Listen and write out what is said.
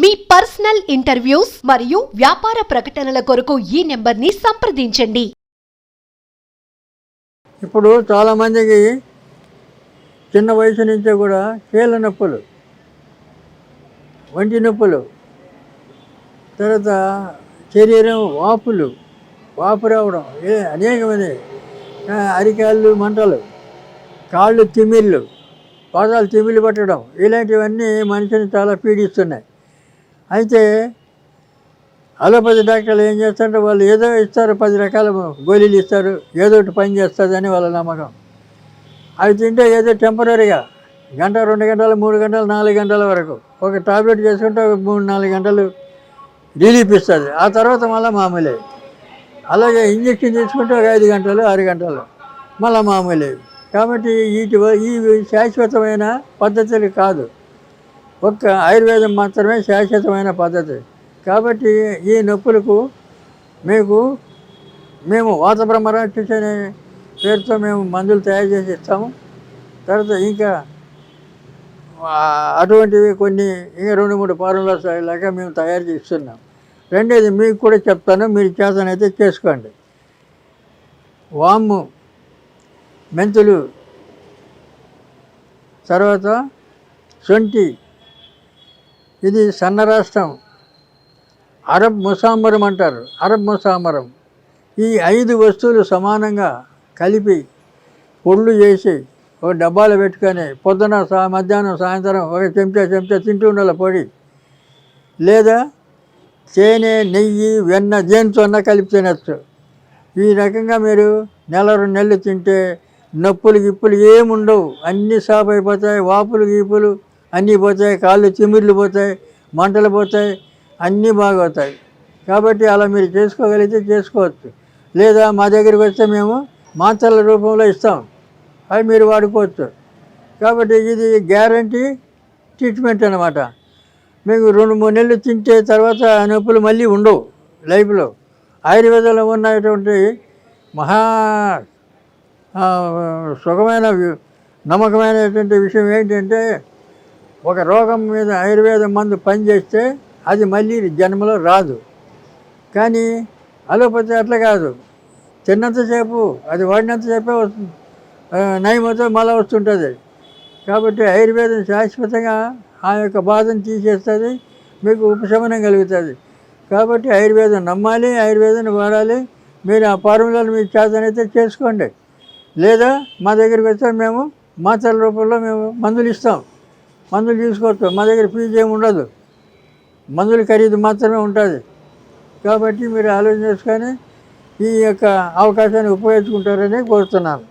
మీ personal interviews మరియు వ్యాపార ప్రకటనల కొరకు ఈ నెంబర్ని సంప్రదించండి. ఇప్పుడు చాలామందికి చిన్న వయసు నుంచే కూడా కీళ్ళ నొప్పులు వంటి నొప్పులు తర్వాత శరీరం వాపులు వాపు రావడం ఏ అనేకమంది అరికాళ్ళు మంటలు కాళ్ళు తిమిళ్ళు పాదాలు తిమిళ్ళు పట్టడం ఇలాంటివన్నీ మనిషిని చాలా పీడిస్తున్నాయి. అయితే అలోపతి డాక్టర్లు ఏం చేస్తారంటే వాళ్ళు ఏదో ఇస్తారు పది రకాల గోళీలు ఇస్తారు ఏదో ఒకటి పని చేస్తుందని వాళ్ళ నమ్మకం. అవి తింటే ఏదో టెంపరీగా గంట రెండు గంటలు మూడు గంటలు నాలుగు గంటల వరకు ఒక టాబ్లెట్ చేసుకుంటే ఒక మూడు నాలుగు గంటలు రిలీఫ్ ఇస్తుంది. ఆ తర్వాత మళ్ళీ మామూలే. అలాగే ఇంజక్షన్ తీసుకుంటే ఒక ఐదు గంటలు ఆరు గంటలు మళ్ళీ మామూలే. కాబట్టి వీటి ఈ శాశ్వతమైన పద్ధతులు కాదు. ఒక్క ఆయుర్వేదం మాత్రమే శాశ్వతమైన పద్ధతి. కాబట్టి ఈ నొప్పులకు మీకు మేము వాత బ్రహ్మరాక్షస్ అనే పేరుతో మేము మందులు తయారు చేసి ఇస్తాము. తర్వాత ఇంకా అటువంటివి కొన్ని ఇంకా రెండు మూడు ఫార్ములాస్ లాగా మేము తయారు చేస్తున్నాం రెండేది మీకు కూడా చెప్తాను మీరు చేతనైతే చేసుకోండి. వాము మెంతులు తర్వాత శొంఠి ఇది సన్న రాష్ట్రం. అరబ్ ముసామరం అంటారు. అరబ్ ముసామరం ఈ ఐదు వస్తువులు సమానంగా కలిపి పొళ్ళు చేసి ఒక డబ్బాలో పెట్టుకొని పొద్దున సా మధ్యాహ్నం సాయంత్రం ఒక చెంచా చెంచా తింటూ ఉండాలి పొడి. లేదా తేనె నెయ్యి వెన్న దేనితో కలిపి తినచ్చు. ఈ రకంగా మీరు నెల రెండు నెలలు తింటే నొప్పులు గిప్పులు ఏముండవు. అన్నీ సాపు అయిపోతాయి. వాపులు గీపులు అన్నీ పోతాయి కాళ్ళు చిమిర్లు పోతాయి మంటలు పోతాయి అన్నీ బాగవుతాయి. కాబట్టి అలా మీరు చేసుకోగలిగితే చేసుకోవచ్చు. లేదా మా దగ్గరికి వస్తే మేము మాత్రల రూపంలో ఇస్తాం. అవి మీరు వాడుకోవచ్చు. కాబట్టి ఇది గ్యారంటీ ట్రీట్మెంట్ అనమాట మీకు రెండు మూడు నెలలు తింటే తర్వాత ఆ నొప్పులు మళ్ళీ ఉండవు లైఫ్లో. ఆయుర్వేదంలో ఉన్నటువంటి మహా సుఖమైన నమ్మకమైనటువంటి విషయం ఏంటంటే ఒక రోగం మీద ఆయుర్వేదం మందు పనిచేస్తే అది మళ్ళీ జన్మలో రాదు. కానీ అలోపతి అట్లా కాదు. తిన్నంతసేపు అది వాడినంతసేపే వస్తుంది నయమతో మళ్ళీ వస్తుంటుంది. కాబట్టి ఆయుర్వేదం శాశ్వతంగా ఆ యొక్క బాధను తీసేస్తుంది మీకు ఉపశమనం కలుగుతుంది. కాబట్టి ఆయుర్వేదం నమ్మాలి ఆయుర్వేదాన్ని వాడాలి. మీరు ఆ ఫార్ములాలు మీ చేతనైతే చేసుకోండి. లేదా మా దగ్గరికి వస్తే మేము మాత్రల రూపంలో మేము మందులు ఇస్తాం. మందులు తీసుకోవచ్చు. మా దగ్గర ఫీజు ఏమి ఉండదు. మందుల ఖరీదు మాత్రమే ఉంటుంది. కాబట్టి మీరు ఆలోచన చేసుకొని ఈ యొక్క అవకాశాన్ని ఉపయోగించుకుంటారని కోరుతున్నాను.